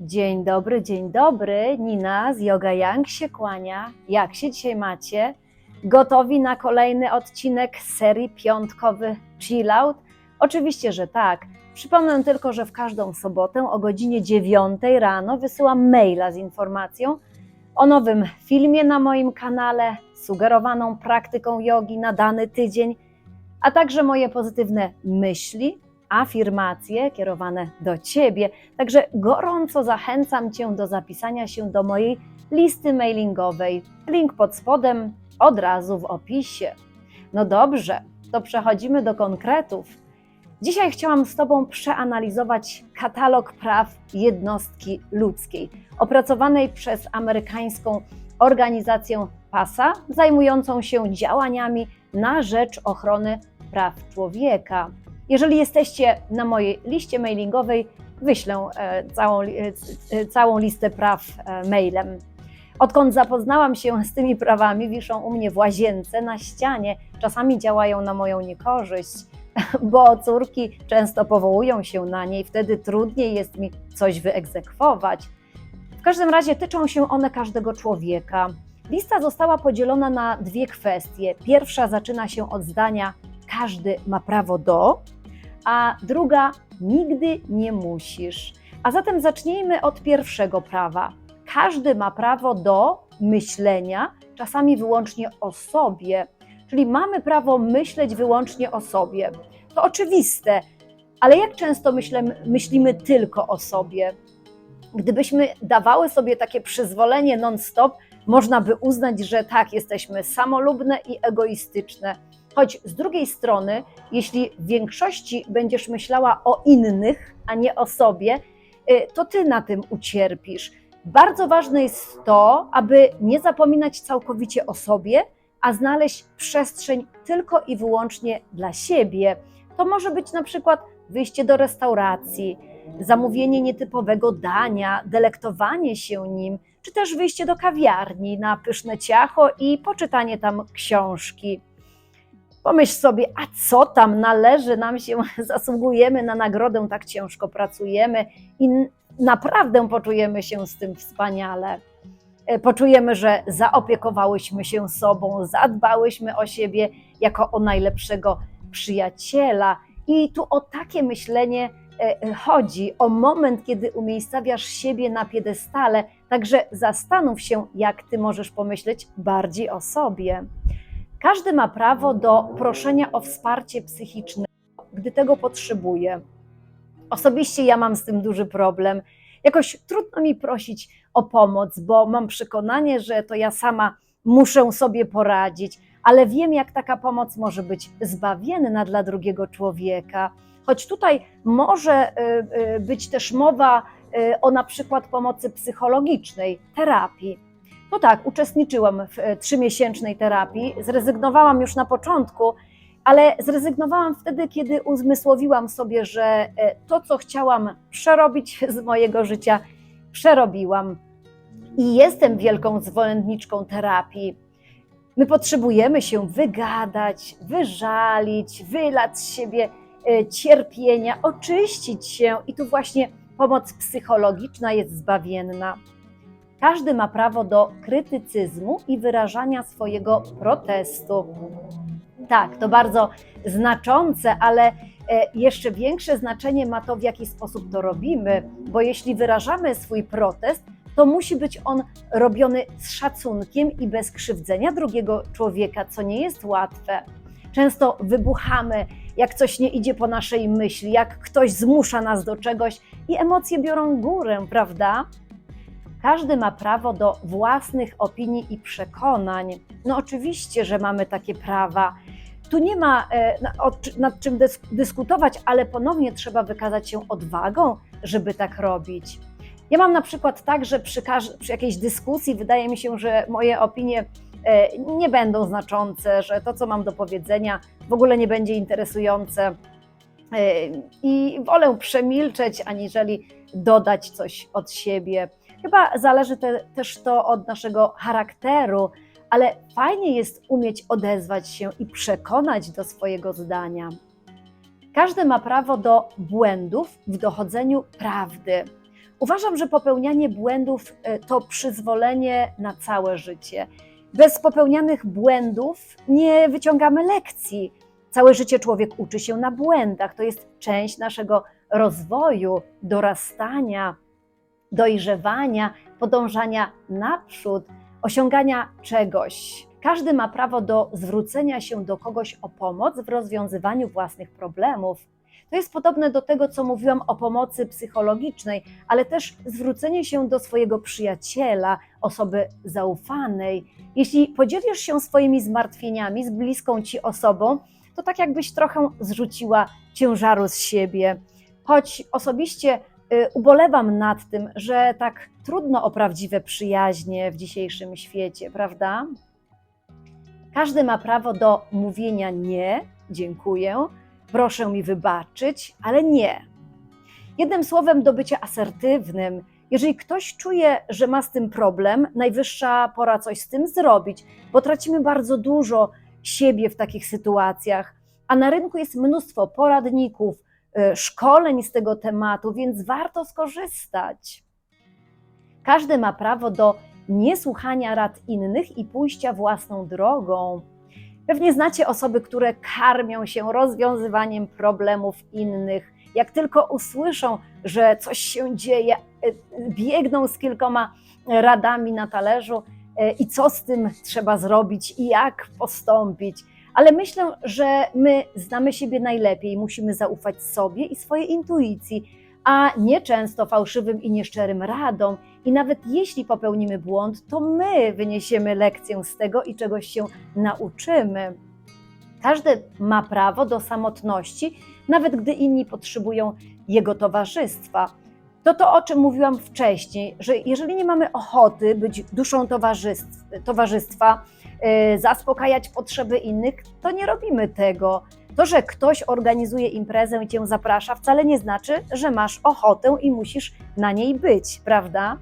Dzień dobry, dzień dobry. Nina z Yoga Yang się kłania. Jak się dzisiaj macie? Gotowi na kolejny odcinek serii piątkowy Chill Out? Oczywiście, że tak. Przypomnę tylko, że w każdą sobotę o godzinie 9 rano wysyłam maila z informacją o nowym filmie na moim kanale, sugerowaną praktyką jogi na dany tydzień, a także moje pozytywne myśli, afirmacje kierowane do Ciebie. Także gorąco zachęcam Cię do zapisania się do mojej listy mailingowej. Link pod spodem, od razu w opisie. No dobrze, to przechodzimy do konkretów. Dzisiaj chciałam z Tobą przeanalizować katalog praw jednostki ludzkiej, opracowanej przez amerykańską organizację PASA, zajmującą się działaniami na rzecz ochrony praw człowieka. Jeżeli jesteście na mojej liście mailingowej, wyślę e, całą, e, c- całą listę praw e, mailem. Odkąd zapoznałam się z tymi prawami, wiszą u mnie w łazience na ścianie. Czasami działają na moją niekorzyść, bo córki często powołują się na nie i wtedy trudniej jest mi coś wyegzekwować. W każdym razie tyczą się one każdego człowieka. Lista została podzielona na dwie kwestie. Pierwsza zaczyna się od zdania każdy ma prawo do, a druga nigdy nie musisz. A zatem zacznijmy od pierwszego prawa. Każdy ma prawo do myślenia, czasami wyłącznie o sobie. Czyli mamy prawo myśleć wyłącznie o sobie. To oczywiste, ale jak często myślemy, myślimy tylko o sobie? Gdybyśmy dawały sobie takie przyzwolenie non-stop, można by uznać, że tak, jesteśmy samolubne i egoistyczne. Choć z drugiej strony, jeśli w większości będziesz myślała o innych, a nie o sobie, y, to ty na tym ucierpisz. Bardzo ważne jest to, aby nie zapominać całkowicie o sobie, a znaleźć przestrzeń tylko i wyłącznie dla siebie. To może być na przykład wyjście do restauracji, zamówienie nietypowego dania, delektowanie się nim, czy też wyjście do kawiarni na pyszne ciacho i poczytanie tam książki. Pomyśl sobie, a co tam należy nam się, zasługujemy na nagrodę, tak ciężko pracujemy i naprawdę poczujemy się z tym wspaniale. E, Poczujemy, że zaopiekowałyśmy się sobą, zadbałyśmy o siebie jako o najlepszego przyjaciela. I tu o takie myślenie e, e, chodzi, o moment, kiedy umiejscawiasz siebie na piedestale. Także zastanów się, jak ty możesz pomyśleć bardziej o sobie. Każdy ma prawo do proszenia o wsparcie psychiczne, gdy tego potrzebuje. Osobiście ja mam z tym duży problem. Jakoś trudno mi prosić o pomoc, bo mam przekonanie, że to ja sama muszę sobie poradzić, ale wiem, jak taka pomoc może być zbawienna dla drugiego człowieka. Choć tutaj może y, y, być też mowa y, o na przykład pomocy psychologicznej, terapii. No tak, uczestniczyłam w e, trzymiesięcznej terapii, zrezygnowałam już na początku, ale zrezygnowałam wtedy, kiedy uzmysłowiłam sobie, że e, to, co chciałam przerobić z mojego życia, przerobiłam. I jestem wielką zwolenniczką terapii. My potrzebujemy się wygadać, wyżalić, wylać z siebie e, cierpienia, oczyścić się, i tu właśnie pomoc psychologiczna jest zbawienna. Każdy ma prawo do krytycyzmu i wyrażania swojego protestu. Tak, to bardzo znaczące, ale e, jeszcze większe znaczenie ma to, w jaki sposób to robimy, bo jeśli wyrażamy swój protest, to musi być on robiony z szacunkiem i bez krzywdzenia drugiego człowieka, co nie jest łatwe. Często wybuchamy, jak coś nie idzie po naszej myśli, jak ktoś zmusza nas do czegoś i emocje biorą górę, prawda? Każdy ma prawo do własnych opinii i przekonań. No oczywiście, że mamy takie prawa. Tu nie ma e, nad czym dys- dyskutować, ale ponownie trzeba wykazać się odwagą, żeby tak robić. Ja mam na przykład tak, że przy, przy jakiejś dyskusji wydaje mi się, że moje opinie e, nie będą znaczące, że to, co mam do powiedzenia, w ogóle nie będzie interesujące. E, I wolę przemilczeć, aniżeli dodać coś od siebie. Chyba zależy te, też to od naszego charakteru, ale fajnie jest umieć odezwać się i przekonać do swojego zdania. Każdy ma prawo do błędów w dochodzeniu prawdy. Uważam, że popełnianie błędów e, to przyzwolenie na całe życie. Bez popełnianych błędów nie wyciągamy lekcji. Całe życie człowiek uczy się na błędach. To jest część naszego rozwoju, dorastania, dojrzewania, podążania naprzód, osiągania czegoś. Każdy ma prawo do zwrócenia się do kogoś o pomoc w rozwiązywaniu własnych problemów. To jest podobne do tego, co mówiłam o pomocy psychologicznej, ale też zwrócenie się do swojego przyjaciela, osoby zaufanej. Jeśli podzielisz się swoimi zmartwieniami z bliską ci osobą, to tak jakbyś trochę zrzuciła ciężaru z siebie. Choć osobiście ubolewam nad tym, że tak trudno o prawdziwe przyjaźnie w dzisiejszym świecie, prawda? Każdy ma prawo do mówienia nie, dziękuję, proszę mi wybaczyć, ale nie. Jednym słowem, do bycia asertywnym. Jeżeli ktoś czuje, że ma z tym problem, najwyższa pora coś z tym zrobić, bo tracimy bardzo dużo siebie w takich sytuacjach. A na rynku jest mnóstwo poradników, y, szkoleń z tego tematu, więc warto skorzystać. Każdy ma prawo do niesłuchania rad innych i pójścia własną drogą. Pewnie znacie osoby, które karmią się rozwiązywaniem problemów innych. Jak tylko usłyszą, że coś się dzieje, e, biegną z kilkoma radami na talerzu e, i co z tym trzeba zrobić i jak postąpić. Ale myślę, że my znamy siebie najlepiej, musimy zaufać sobie i swojej intuicji, a nie często fałszywym i nieszczerym radom. I nawet jeśli popełnimy błąd, to my wyniesiemy lekcję z tego i czegoś się nauczymy. Każdy ma prawo do samotności, nawet gdy inni potrzebują jego towarzystwa. To to, o czym mówiłam wcześniej, że jeżeli nie mamy ochoty być duszą towarzystw, towarzystwa, zaspokajać potrzeby innych, to nie robimy tego. To, że ktoś organizuje imprezę i cię zaprasza, wcale nie znaczy, że masz ochotę i musisz na niej być, prawda?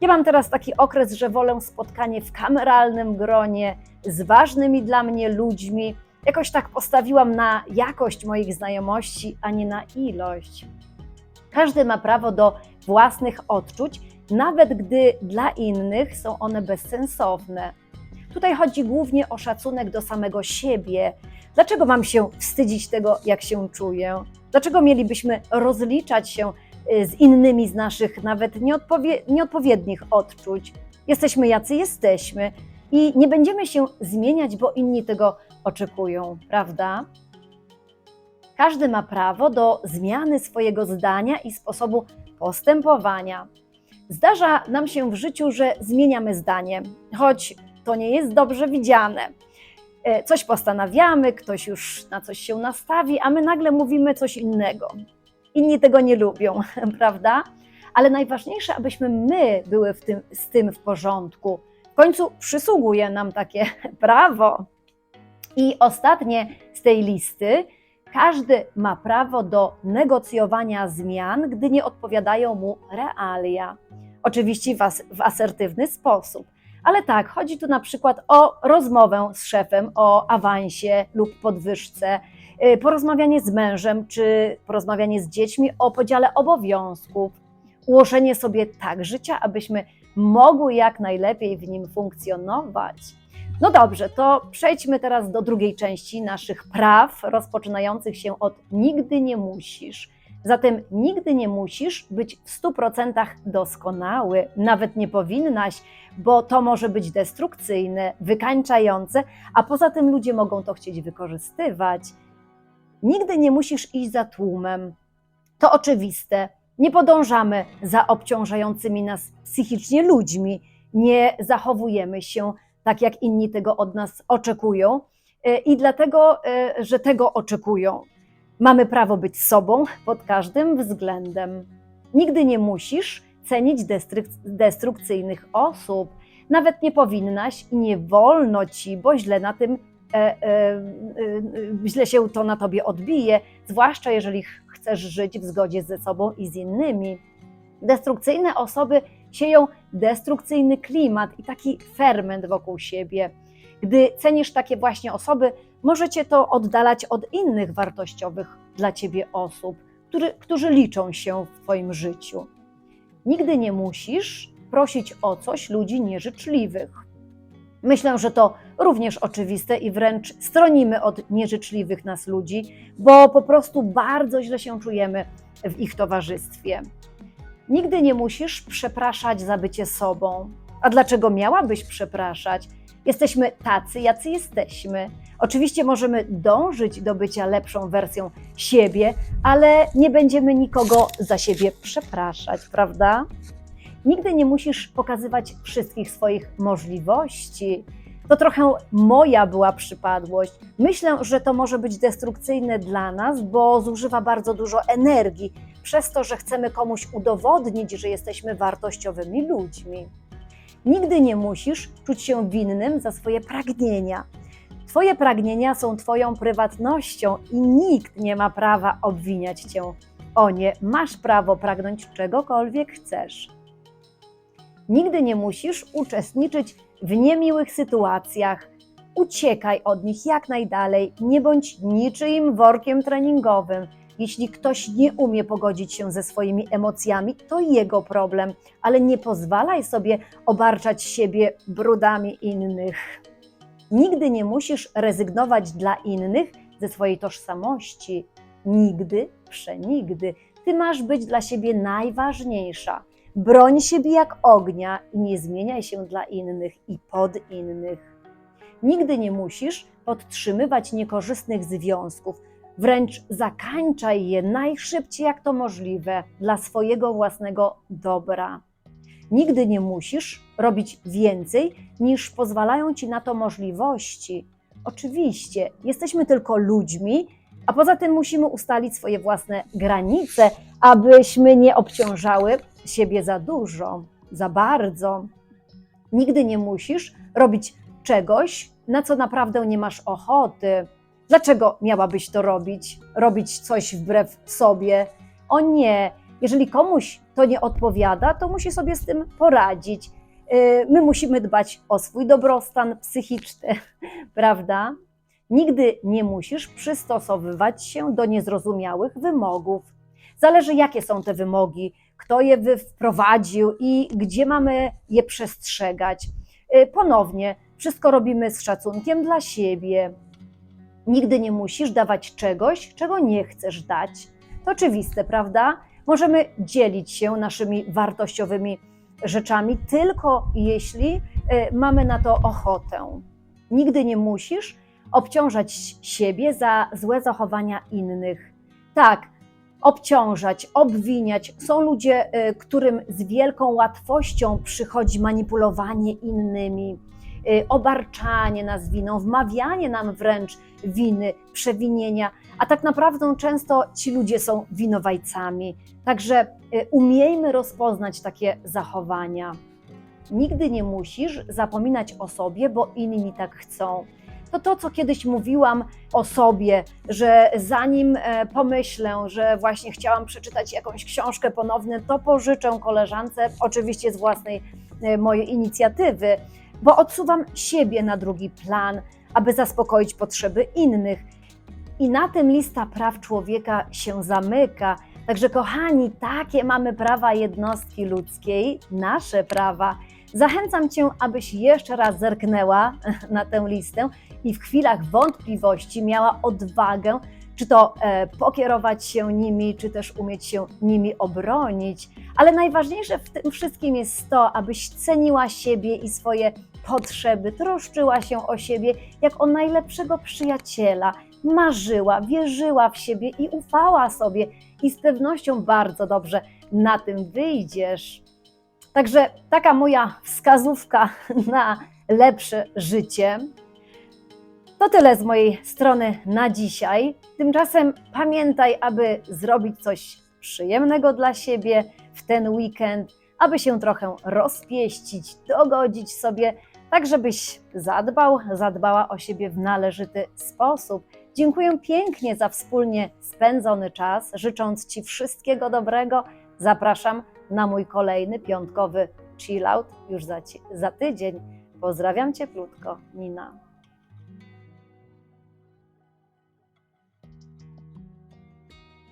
Ja mam teraz taki okres, że wolę spotkanie w kameralnym gronie z ważnymi dla mnie ludźmi. Jakoś tak postawiłam na jakość moich znajomości, a nie na ilość. Każdy ma prawo do własnych odczuć, nawet gdy dla innych są one bezsensowne. Tutaj chodzi głównie o szacunek do samego siebie. Dlaczego mam się wstydzić tego, jak się czuję? Dlaczego mielibyśmy rozliczać się y, z innymi z naszych nawet nieodpowie nieodpowiednich odczuć? Jesteśmy jacy jesteśmy i nie będziemy się zmieniać, bo inni tego oczekują, prawda? Każdy ma prawo do zmiany swojego zdania i sposobu postępowania. Zdarza nam się w życiu, że zmieniamy zdanie, choć to nie jest dobrze widziane. E, Coś postanawiamy, ktoś już na coś się nastawi, a my nagle mówimy coś innego. Inni tego nie lubią, prawda? Ale najważniejsze, abyśmy my były tym, z tym w porządku. W końcu przysługuje nam takie prawo. I ostatnie z tej listy. Każdy ma prawo do negocjowania zmian, gdy nie odpowiadają mu realia. Oczywiście w asertywny sposób. Ale tak, chodzi tu na przykład o rozmowę z szefem o awansie lub podwyżce, y, porozmawianie z mężem czy porozmawianie z dziećmi o podziale obowiązków, ułożenie sobie tak życia, abyśmy mogły jak najlepiej w nim funkcjonować. No dobrze, to przejdźmy teraz do drugiej części naszych praw, rozpoczynających się od nigdy nie musisz. Zatem nigdy nie musisz być w 100% doskonały, nawet nie powinnaś, bo to może być destrukcyjne, wykańczające, a poza tym ludzie mogą to chcieć wykorzystywać. Nigdy nie musisz iść za tłumem. To oczywiste. Nie podążamy za obciążającymi nas psychicznie ludźmi, nie zachowujemy się tak, jak inni tego od nas oczekują. E, I dlatego, e, że tego oczekują, mamy prawo być sobą pod każdym względem. Nigdy nie musisz cenić destrukcyjnych osób. Nawet nie powinnaś i nie wolno ci, bo źle na tym, e, e, e, źle się to na tobie odbije, zwłaszcza jeżeli ch- chcesz żyć w zgodzie ze sobą i z innymi. Destrukcyjne osoby sieją destrukcyjny klimat i taki ferment wokół siebie. Gdy cenisz takie właśnie osoby, możecie to oddalać od innych wartościowych dla ciebie osób, który, którzy liczą się w Twoim życiu. Nigdy nie musisz prosić o coś ludzi nieżyczliwych. Myślę, że to również oczywiste i wręcz stronimy od nieżyczliwych nas ludzi, bo po prostu bardzo źle się czujemy w ich towarzystwie. Nigdy nie musisz przepraszać za bycie sobą. A dlaczego miałabyś przepraszać? Jesteśmy tacy, jacy jesteśmy. Oczywiście możemy dążyć do bycia lepszą wersją siebie, ale nie będziemy nikogo za siebie przepraszać, prawda? Nigdy nie musisz pokazywać wszystkich swoich możliwości. To trochę moja była przypadłość. Myślę, że to może być destrukcyjne dla nas, bo zużywa bardzo dużo energii, przez to, że chcemy komuś udowodnić, że jesteśmy wartościowymi ludźmi. Nigdy nie musisz czuć się winnym za swoje pragnienia. Twoje pragnienia są Twoją prywatnością i nikt nie ma prawa obwiniać Cię o nie. Masz prawo pragnąć czegokolwiek chcesz. Nigdy nie musisz uczestniczyć w niemiłych sytuacjach. Uciekaj od nich jak najdalej, nie bądź niczyim workiem treningowym. Jeśli ktoś nie umie pogodzić się ze swoimi emocjami, to jego problem, ale nie pozwalaj sobie obarczać siebie brudami innych. Nigdy nie musisz rezygnować dla innych ze swojej tożsamości. Nigdy, przenigdy. Ty masz być dla siebie najważniejsza. Broń siebie jak ognia i nie zmieniaj się dla innych i pod innych. Nigdy nie musisz podtrzymywać niekorzystnych związków, wręcz zakańczaj je najszybciej jak to możliwe dla swojego własnego dobra. Nigdy nie musisz robić więcej niż pozwalają ci na to możliwości. Oczywiście, jesteśmy tylko ludźmi, a poza tym musimy ustalić swoje własne granice, abyśmy nie obciążały siebie za dużo, za bardzo. Nigdy nie musisz robić czegoś, na co naprawdę nie masz ochoty. Dlaczego miałabyś to robić? Robić coś wbrew sobie? O nie, jeżeli komuś to nie odpowiada, to musi sobie z tym poradzić. Yy, My musimy dbać o swój dobrostan psychiczny, prawda? Nigdy nie musisz przystosowywać się do niezrozumiałych wymogów. Zależy, jakie są te wymogi, kto je wprowadził i gdzie mamy je przestrzegać. Yy, Ponownie, wszystko robimy z szacunkiem dla siebie. Nigdy nie musisz dawać czegoś, czego nie chcesz dać. To oczywiste, prawda? Możemy dzielić się naszymi wartościowymi rzeczami tylko jeśli y, mamy na to ochotę. Nigdy nie musisz obciążać siebie za złe zachowania innych. Tak, obciążać, obwiniać. Są ludzie, y, którym z wielką łatwością przychodzi manipulowanie innymi, obarczanie nas winą, wmawianie nam wręcz winy, przewinienia, a tak naprawdę często ci ludzie są winowajcami. Także y, umiejmy rozpoznać takie zachowania. Nigdy nie musisz zapominać o sobie, bo inni tak chcą. To to, co kiedyś mówiłam o sobie, że zanim e, pomyślę, że właśnie chciałam przeczytać jakąś książkę ponownie, to pożyczę koleżance, oczywiście z własnej e, mojej inicjatywy, bo odsuwam siebie na drugi plan, aby zaspokoić potrzeby innych. I na tym lista praw człowieka się zamyka. Także, kochani, takie mamy prawa jednostki ludzkiej, nasze prawa. Zachęcam Cię, abyś jeszcze raz zerknęła na tę listę i w chwilach wątpliwości miała odwagę, czy to e, pokierować się nimi, czy też umieć się nimi obronić. Ale najważniejsze w tym wszystkim jest to, abyś ceniła siebie i swoje potrzeby, troszczyła się o siebie jak o najlepszego przyjaciela, marzyła, wierzyła w siebie i ufała sobie, i z pewnością bardzo dobrze na tym wyjdziesz. Także taka moja wskazówka na lepsze życie. To tyle z mojej strony na dzisiaj. Tymczasem pamiętaj, aby zrobić coś przyjemnego dla siebie w ten weekend, aby się trochę rozpieścić, dogodzić sobie, tak żebyś zadbał, zadbała o siebie w należyty sposób. Dziękuję pięknie za wspólnie spędzony czas, życząc Ci wszystkiego dobrego. Zapraszam na mój kolejny piątkowy chillout już za, za tydzień. Pozdrawiam Cię krótko, Nina.